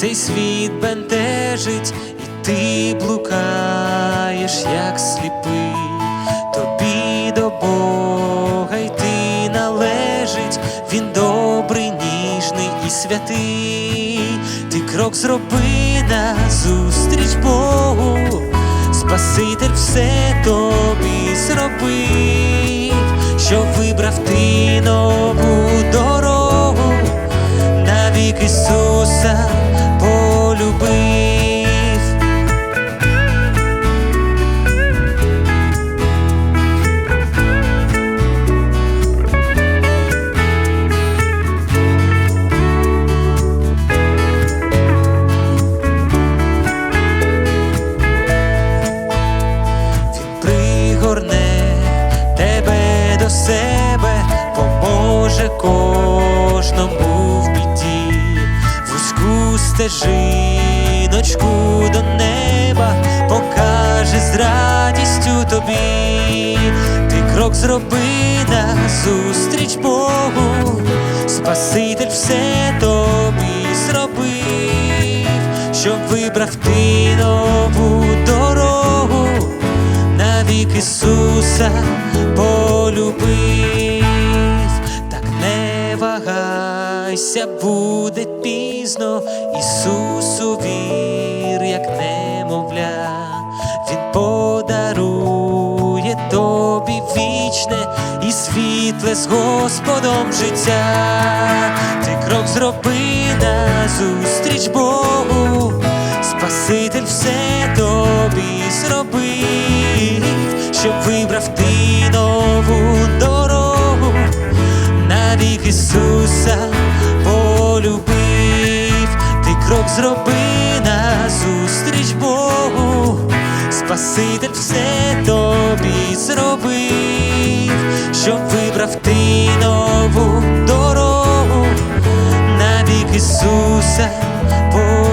світ бентежить, і ти блукаєш, як сліпий, тобі до Бога йти належить, він добрий, ніжний і святий, ти крок зроби назустріч Богу, Спаситель все тобі зробив, кожному в біді, вузьку стежиночку до неба покаже з радістю тобі, ти крок зроби назустріч Богу, Спаситель все тобі зробив, що вибрав ти нову дорогу. Навік Ісуса полюбив, не вагайся, буде пізно, Ісусу вір, як немовля, Він подарує тобі вічне і світле з Господом життя, ти крок зроби назустріч Богу. Спаситель все тобі зробив, Ісуса полюбив, ти крок зроби назустріч Богу, Спаситель все тобі зробив, щоб вибрав ти нову дорогу, навік Ісуса полюбив.